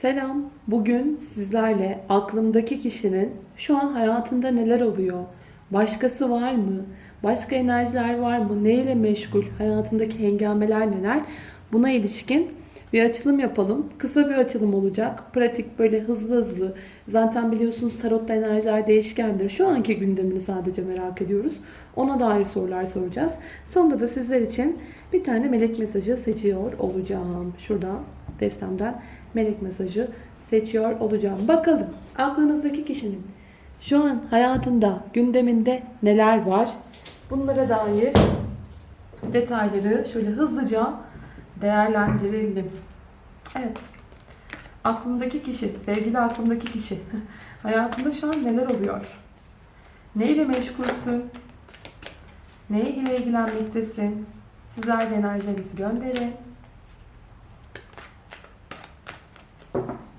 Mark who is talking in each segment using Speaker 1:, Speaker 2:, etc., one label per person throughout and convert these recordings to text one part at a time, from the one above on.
Speaker 1: Selam. Bugün sizlerle aklımdaki kişinin şu an hayatında neler oluyor? Başkası var mı? Başka enerjiler var mı? Neyle meşgul? Hayatındaki hengameler neler? Buna ilişkin bir açılım yapalım. Kısa bir açılım olacak. Pratik böyle hızlı hızlı. Zaten biliyorsunuz tarotta enerjiler değişkendir. Şu anki gündemini sadece merak ediyoruz. Ona dair sorular soracağız. Sonunda da sizler için bir tane melek mesajı seçiyor olacağım. Şurada destemden melek mesajı seçiyor olacağım. Bakalım aklınızdaki kişinin şu an hayatında, gündeminde neler var? Bunlara dair detayları şöyle hızlıca değerlendirelim. Evet. Aklımdaki kişi, sevgili aklımdaki kişi. Hayatında şu an neler oluyor? Neyle meşgulsün? Ne ile ilgilenmektesin? Sizler de enerjilerinizi gönderin.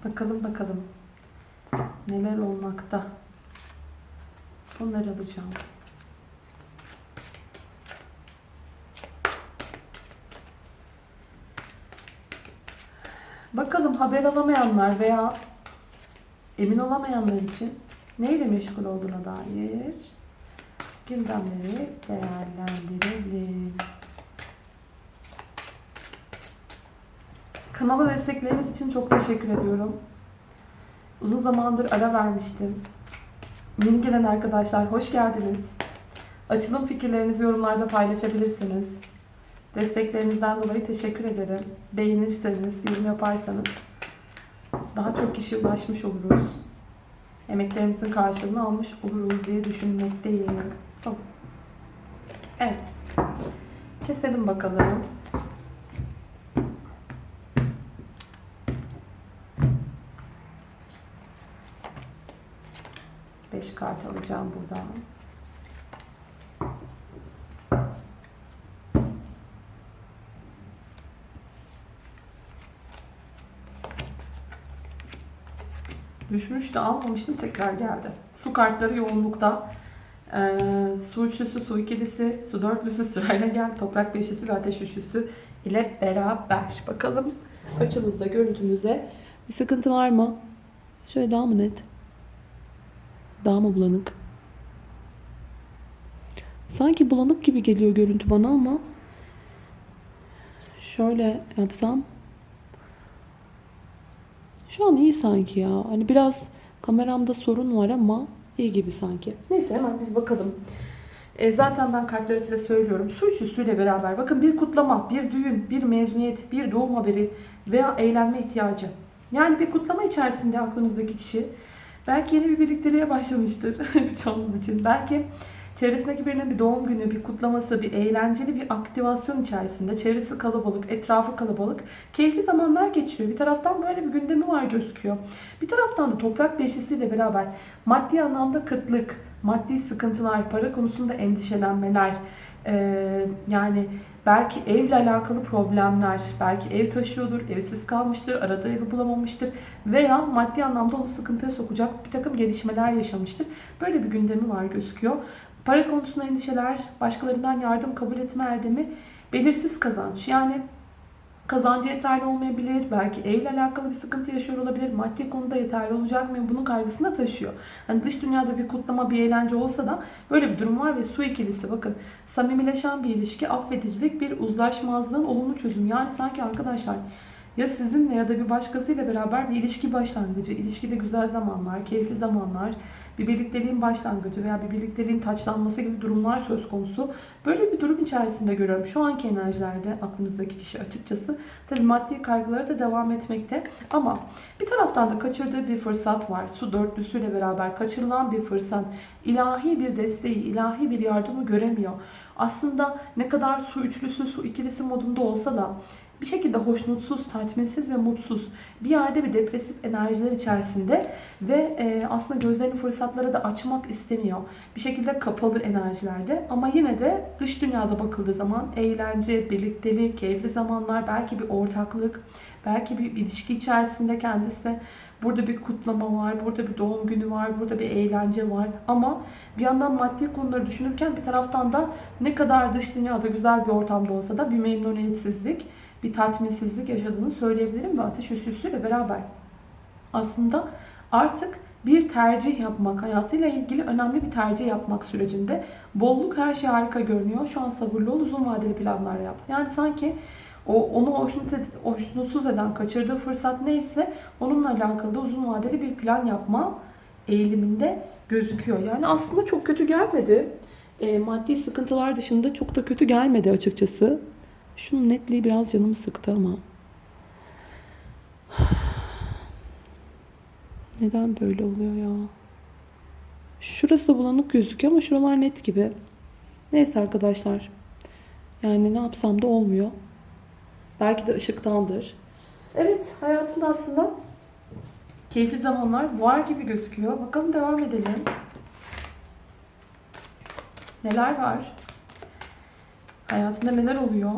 Speaker 1: Bakalım bakalım. Neler olmakta? Bunları alacağım. Bakalım haber alamayanlar veya emin olamayanlar için neyle meşgul olduğuna dair gündemleri değerlendirelim. Kanala destekleriniz için çok teşekkür ediyorum. Uzun zamandır ara vermiştim. Yeni gelen arkadaşlar hoş geldiniz. Açılım fikirlerinizi yorumlarda paylaşabilirsiniz. Desteklerinizden dolayı teşekkür ederim. Beğenirseniz, yorum yaparsanız daha çok kişiye ulaşmış oluruz. Emeklerimizin karşılığını almış oluruz diye düşünmekteyim. Tamam. Evet. Keselim bakalım. Kart alacağım buradan. Düşmüştü almamıştım tekrar geldi. Su kartları yoğunlukta. Ee, su üçlüsü, su ikilisi, su dörtlüsü sırayla gel. Toprak beşlisi ve ateş üçlüsü ile beraber. Bakalım açımızda, görüntümüzde bir sıkıntı var mı? Şöyle daha mı net? Daha mı bulanık? Sanki bulanık gibi geliyor görüntü bana ama şöyle yapsam şu an iyi sanki ya. Hani biraz kameramda sorun var ama iyi gibi sanki. Neyse hemen biz bakalım. E, zaten ben kartları size söylüyorum. Su üçlüsüyle beraber bakın bir kutlama, bir düğün, bir mezuniyet, bir doğum haberi veya eğlenme ihtiyacı. Yani bir kutlama içerisinde aklınızdaki kişi belki yeni bir birlikteliğe başlamıştır birçoğumuz için. Belki çevresindeki birinin bir doğum günü, bir kutlaması, bir eğlenceli bir aktivasyon içerisinde. Çevresi kalabalık, etrafı kalabalık. Keyifli zamanlar geçiyor. Bir taraftan böyle bir gündemi var gözüküyor. Bir taraftan da toprak beşisiyle beraber maddi anlamda kıtlık, maddi sıkıntılar, para konusunda endişelenmeler, ee, yani belki evle alakalı problemler, belki ev taşıyordur, evsiz kalmıştır, arada evi bulamamıştır veya maddi anlamda onu sıkıntıya sokacak bir takım gelişmeler yaşamıştır. Böyle bir gündemi var gözüküyor. Para konusunda endişeler, başkalarından yardım kabul etme erdemi, belirsiz kazanç. Yani kazancı yeterli olmayabilir, belki evle alakalı bir sıkıntı yaşıyor olabilir, maddi konuda yeterli olacak mı bunun kaygısını da taşıyor. Hani dış dünyada bir kutlama, bir eğlence olsa da böyle bir durum var ve su ikilisi bakın samimileşen bir ilişki, affedicilik, bir uzlaşmazlığın olumlu çözüm. Yani sanki arkadaşlar ya sizinle ya da bir başkasıyla beraber bir ilişki başlangıcı, ilişkide güzel zamanlar, keyifli zamanlar, bir birlikteliğin başlangıcı veya bir birlikteliğin taçlanması gibi durumlar söz konusu. Böyle bir durum içerisinde görüyorum. Şu anki enerjilerde aklınızdaki kişi açıkçası tabii maddi kaygıları da devam etmekte. Ama bir taraftan da kaçırdığı bir fırsat var. Su dörtlüsüyle beraber kaçırılan bir fırsat. ilahi bir desteği, ilahi bir yardımı göremiyor. Aslında ne kadar su üçlüsü, su ikilisi modunda olsa da bir şekilde hoşnutsuz, tatminsiz ve mutsuz bir yerde bir depresif enerjiler içerisinde ve e, aslında gözlerini fırsatlara da açmak istemiyor. Bir şekilde kapalı enerjilerde ama yine de dış dünyada bakıldığı zaman eğlence, birliktelik, keyifli zamanlar, belki bir ortaklık, belki bir ilişki içerisinde kendisi Burada bir kutlama var, burada bir doğum günü var, burada bir eğlence var. Ama bir yandan maddi konuları düşünürken bir taraftan da ne kadar dış dünyada güzel bir ortamda olsa da bir memnuniyetsizlik, bir tatminsizlik yaşadığını söyleyebilirim ve ateş üçlüsüyle beraber. aslında artık bir tercih yapmak, hayatıyla ilgili önemli bir tercih yapmak sürecinde. Bolluk her şey harika görünüyor. Şu an sabırlı ol, uzun vadeli planlar yap. Yani sanki o onu hoşnut ed- hoşnutsuz eden, kaçırdığı fırsat neyse onunla alakalı da uzun vadeli bir plan yapma eğiliminde gözüküyor. Yani aslında çok kötü gelmedi. E, maddi sıkıntılar dışında çok da kötü gelmedi açıkçası. Şunun netliği biraz canımı sıktı ama. Neden böyle oluyor ya? Şurası bulanık gözüküyor ama şuralar net gibi. Neyse arkadaşlar. Yani ne yapsam da olmuyor. Belki de ışıktandır. Evet hayatımda aslında keyifli zamanlar var gibi gözüküyor. Bakalım devam edelim. Neler var? Hayatında neler oluyor?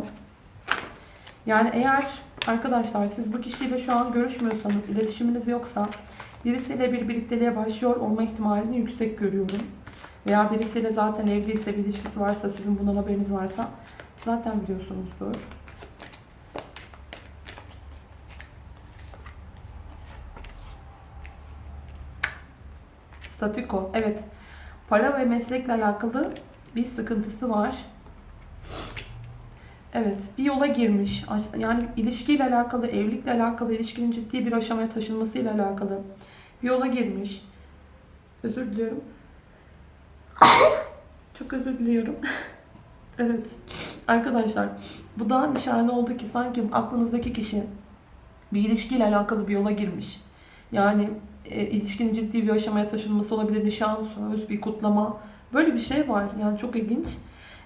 Speaker 1: Yani eğer arkadaşlar siz bu kişiyle şu an görüşmüyorsanız, iletişiminiz yoksa birisiyle bir birlikteliğe başlıyor olma ihtimalini yüksek görüyorum. Veya birisiyle zaten evliyse, bir ilişkisi varsa, sizin bundan haberiniz varsa zaten biliyorsunuzdur. Statiko. Evet. Para ve meslekle alakalı bir sıkıntısı var. Evet, bir yola girmiş. Yani ilişkiyle alakalı, evlilikle alakalı, ilişkinin ciddi bir aşamaya taşınmasıyla alakalı bir yola girmiş. Özür diliyorum. Çok özür diliyorum. evet. Arkadaşlar, bu da nişane oldu ki sanki aklınızdaki kişi bir ilişkiyle alakalı bir yola girmiş. Yani e, ilişkinin ciddi bir aşamaya taşınması olabilir. Nişan, söz, bir kutlama. Böyle bir şey var. Yani çok ilginç.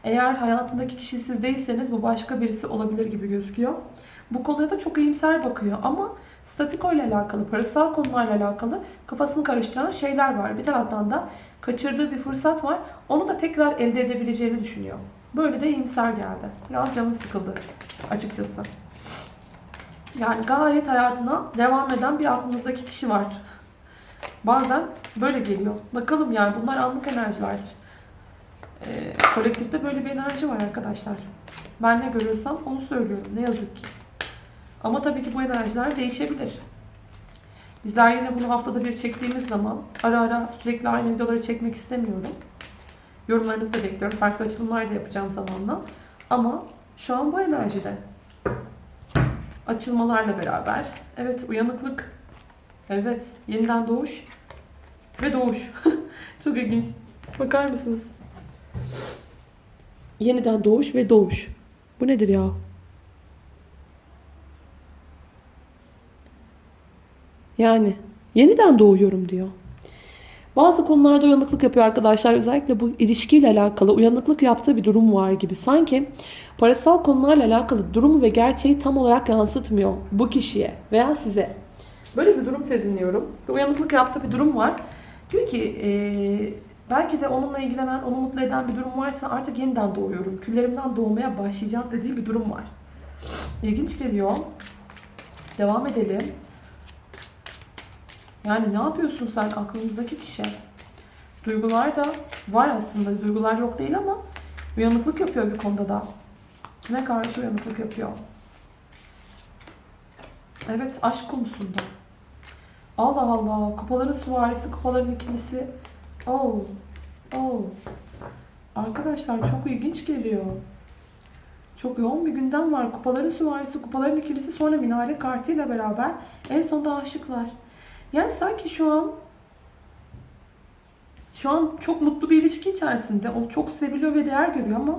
Speaker 1: Eğer hayatındaki kişi siz değilseniz bu başka birisi olabilir gibi gözüküyor. Bu konuya da çok iyimser bakıyor ama statiko ile alakalı, parasal konularla alakalı kafasını karıştıran şeyler var. Bir taraftan da kaçırdığı bir fırsat var. Onu da tekrar elde edebileceğini düşünüyor. Böyle de iyimser geldi. Biraz canım sıkıldı açıkçası. Yani gayet hayatına devam eden bir aklınızdaki kişi var. Bazen böyle geliyor. Bakalım yani bunlar anlık enerjilerdir. Ee, kolektifte böyle bir enerji var arkadaşlar. Ben ne görüyorsam onu söylüyorum. Ne yazık ki. Ama tabii ki bu enerjiler değişebilir. Bizler yine bunu haftada bir çektiğimiz zaman ara ara sürekli aynı videoları çekmek istemiyorum. Yorumlarınızı da bekliyorum. Farklı açılımlar da yapacağım zamanla. Ama şu an bu enerjide. Açılmalarla beraber. Evet uyanıklık. Evet yeniden doğuş. Ve doğuş. Çok ilginç. Bakar mısınız? Yeniden doğuş ve doğuş. Bu nedir ya? Yani yeniden doğuyorum diyor. Bazı konularda uyanıklık yapıyor arkadaşlar. Özellikle bu ilişkiyle alakalı uyanıklık yaptığı bir durum var gibi. Sanki parasal konularla alakalı durumu ve gerçeği tam olarak yansıtmıyor bu kişiye veya size. Böyle bir durum sezinliyorum. Uyanıklık yaptığı bir durum var. Diyor ki eee, belki de onunla ilgilenen, onu mutlu eden bir durum varsa artık yeniden doğuyorum. Küllerimden doğmaya başlayacağım dediği bir durum var. İlginç geliyor. Devam edelim. Yani ne yapıyorsun sen aklınızdaki kişi? Duygular da var aslında. Duygular yok değil ama uyanıklık yapıyor bir konuda da. Kime karşı uyanıklık yapıyor? Evet aşk konusunda. Allah Allah. Kupaların süvarisi, kupaların ikilisi. Oh. Oh. Arkadaşlar çok ilginç geliyor. Çok yoğun bir gündem var. Kupaların süvarisi, kupaların ikilisi sonra minare kartıyla beraber en sonunda aşıklar. Yani sanki şu an şu an çok mutlu bir ilişki içerisinde. Onu çok seviliyor ve değer görüyor ama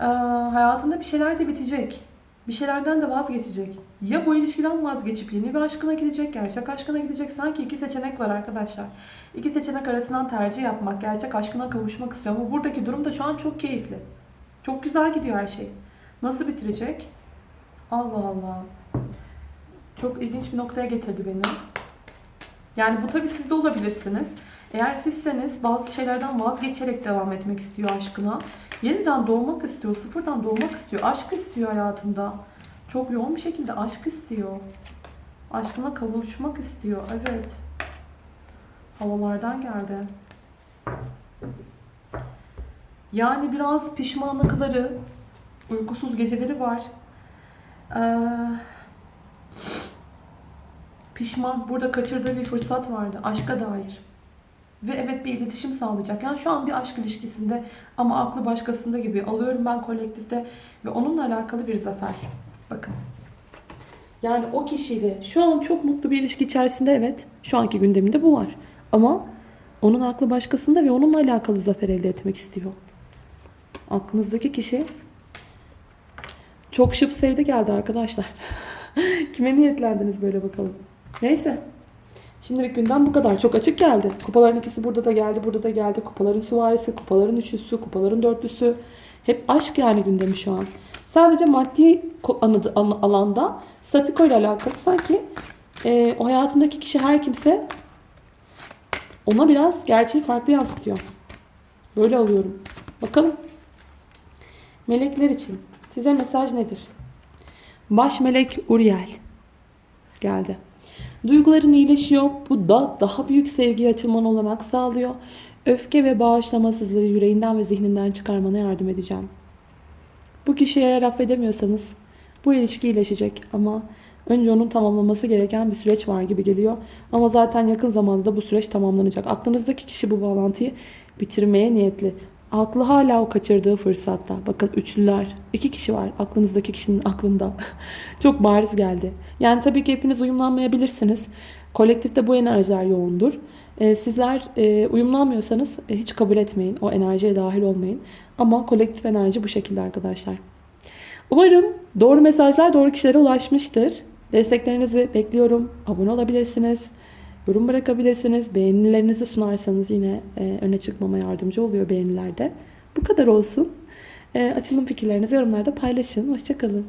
Speaker 1: eee, hayatında bir şeyler de bitecek. Bir şeylerden de vazgeçecek. Ya bu ilişkiden vazgeçip yeni bir aşkına gidecek, gerçek aşkına gidecek. Sanki iki seçenek var arkadaşlar. İki seçenek arasından tercih yapmak, gerçek aşkına kavuşmak istiyor. Ama buradaki durum da şu an çok keyifli. Çok güzel gidiyor her şey. Nasıl bitirecek? Allah Allah. Çok ilginç bir noktaya getirdi beni. Yani bu tabii siz de olabilirsiniz. Eğer sizseniz bazı şeylerden vazgeçerek devam etmek istiyor aşkına. Yeniden doğmak istiyor, sıfırdan doğmak istiyor. Aşk istiyor hayatında. Çok yoğun bir şekilde aşk istiyor. Aşkına kavuşmak istiyor. Evet. Havalardan geldi. Yani biraz pişmanlıkları, uykusuz geceleri var. Ee, pişman. Burada kaçırdığı bir fırsat vardı. Aşka dair. Ve evet bir iletişim sağlayacak. Yani şu an bir aşk ilişkisinde ama aklı başkasında gibi. Alıyorum ben kolektifte ve onunla alakalı bir zafer. Bakın. Yani o kişiyle şu an çok mutlu bir ilişki içerisinde evet. Şu anki gündeminde bu var. Ama onun aklı başkasında ve onunla alakalı zafer elde etmek istiyor. Aklınızdaki kişi çok şıp sevdi geldi arkadaşlar. Kime niyetlendiniz böyle bakalım. Neyse. Şimdilik günden bu kadar. Çok açık geldi. Kupaların ikisi burada da geldi, burada da geldi. Kupaların süvarisi, kupaların üçlüsü, kupaların dörtlüsü. Hep aşk yani gündemi şu an. Sadece maddi alanda statiko ile alakalı sanki e, o hayatındaki kişi her kimse ona biraz gerçeği farklı yansıtıyor. Böyle alıyorum. Bakalım. Melekler için size mesaj nedir? Baş melek Uriel geldi. Duyguların iyileşiyor. Bu da daha büyük sevgiye açılman olanak sağlıyor. Öfke ve bağışlamasızlığı yüreğinden ve zihninden çıkarmana yardım edeceğim. Bu kişiyi eğer affedemiyorsanız bu ilişki iyileşecek ama önce onun tamamlaması gereken bir süreç var gibi geliyor. Ama zaten yakın zamanda da bu süreç tamamlanacak. Aklınızdaki kişi bu bağlantıyı bitirmeye niyetli. Aklı hala o kaçırdığı fırsatta. Bakın üçlüler. iki kişi var aklınızdaki kişinin aklında. Çok bariz geldi. Yani tabii ki hepiniz uyumlanmayabilirsiniz. Kolektifte bu enerjiler yoğundur. Ee, sizler e, uyumlanmıyorsanız e, hiç kabul etmeyin. O enerjiye dahil olmayın. Ama kolektif enerji bu şekilde arkadaşlar. Umarım doğru mesajlar doğru kişilere ulaşmıştır. Desteklerinizi bekliyorum. Abone olabilirsiniz. Yorum bırakabilirsiniz. Beğenilerinizi sunarsanız yine e, öne çıkmama yardımcı oluyor beğenilerde. Bu kadar olsun. Açılım fikirlerinizi yorumlarda paylaşın. Hoşçakalın.